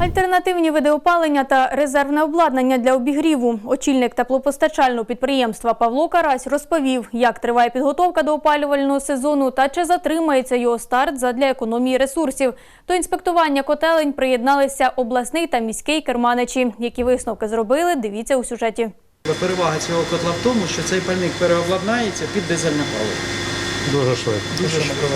Альтернативні види опалення та резервне обладнання для обігріву. Очільник теплопостачального підприємства Павло Карась розповів, як триває підготовка до опалювального сезону та чи затримається його старт задля економії ресурсів. До інспектування котелень приєдналися обласний та міський керманичі. Які висновки зробили, дивіться у сюжеті. Перевага цього котла в тому, що цей пальник переобладнається під дизельне паливо. Дуже швидко. Дуже швидко.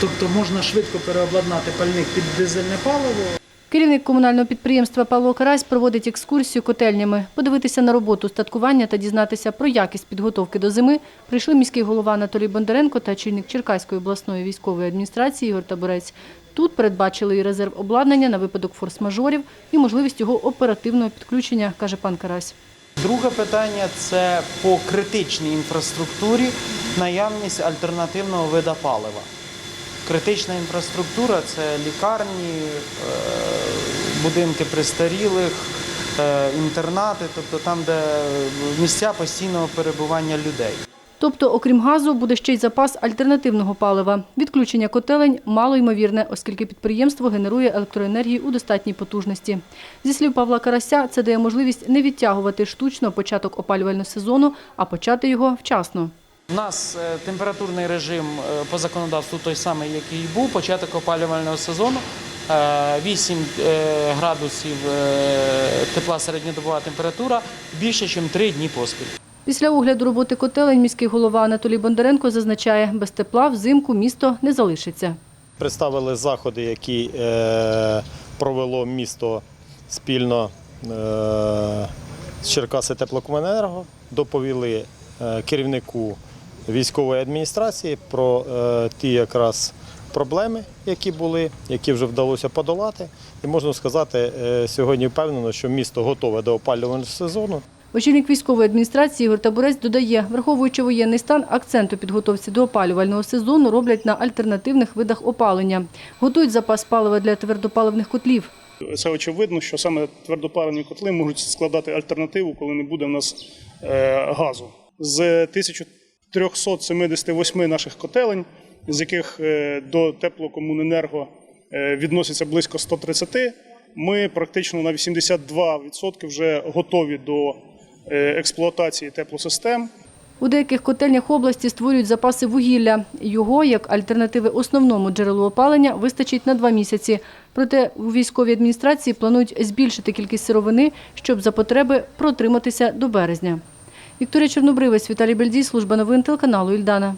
Тобто можна швидко переобладнати пальник під дизельне паливо. Керівник комунального підприємства Павло Карась проводить екскурсію котельнями. Подивитися на роботу статкування та дізнатися про якість підготовки до зими прийшли міський голова Анатолій Бондаренко та очільник Черкаської обласної військової адміністрації Ігор Табурець. Тут передбачили і резерв обладнання на випадок форс-мажорів і можливість його оперативного підключення, каже пан Карась. Друге питання це по критичній інфраструктурі наявність альтернативного вида палива. Критична інфраструктура це лікарні, е, будинки престарілих, е, інтернати, тобто там, де місця постійного перебування людей. Тобто, окрім газу, буде ще й запас альтернативного палива. Відключення котелень мало ймовірне, оскільки підприємство генерує електроенергію у достатній потужності. Зі слів Павла Карася, це дає можливість не відтягувати штучно початок опалювального сезону, а почати його вчасно. У нас е, температурний режим е, по законодавству той самий, який і був. Початок опалювального сезону. е, 8 е, градусів тепла середньодобова температура більше, ніж 3 дні поспіль. Після огляду роботи котелень міський голова Анатолій Бондаренко зазначає, без тепла взимку місто не залишиться. Представили заходи, які провело місто спільно з Черкаси Теплокомуненерго. Доповіли керівнику військової адміністрації про е, ті якраз проблеми, які були, які вже вдалося подолати. І можна сказати, е, сьогодні впевнено, що місто готове до опалювального сезону. Очільник військової адміністрації Ігор Табурець додає, враховуючи воєнний стан, акцент у підготовці до опалювального сезону роблять на альтернативних видах опалення. Готують запас палива для твердопаливних котлів. Це очевидно, що саме твердопалені котли можуть складати альтернативу, коли не буде в нас е, газу. З 1378 наших котелень, з яких е, до теплокомуненерго е, відноситься близько 130, ми практично на 82% вже готові до е, експлуатації теплосистем. У деяких котельнях області створюють запаси вугілля. Його, як альтернативи основному джерелу опалення, вистачить на два місяці. Проте у військовій адміністрації планують збільшити кількість сировини, щоб за потреби протриматися до березня. Вікторія Чорнобривець, Віталій Бельдій, служба новин телеканалу Ільдана.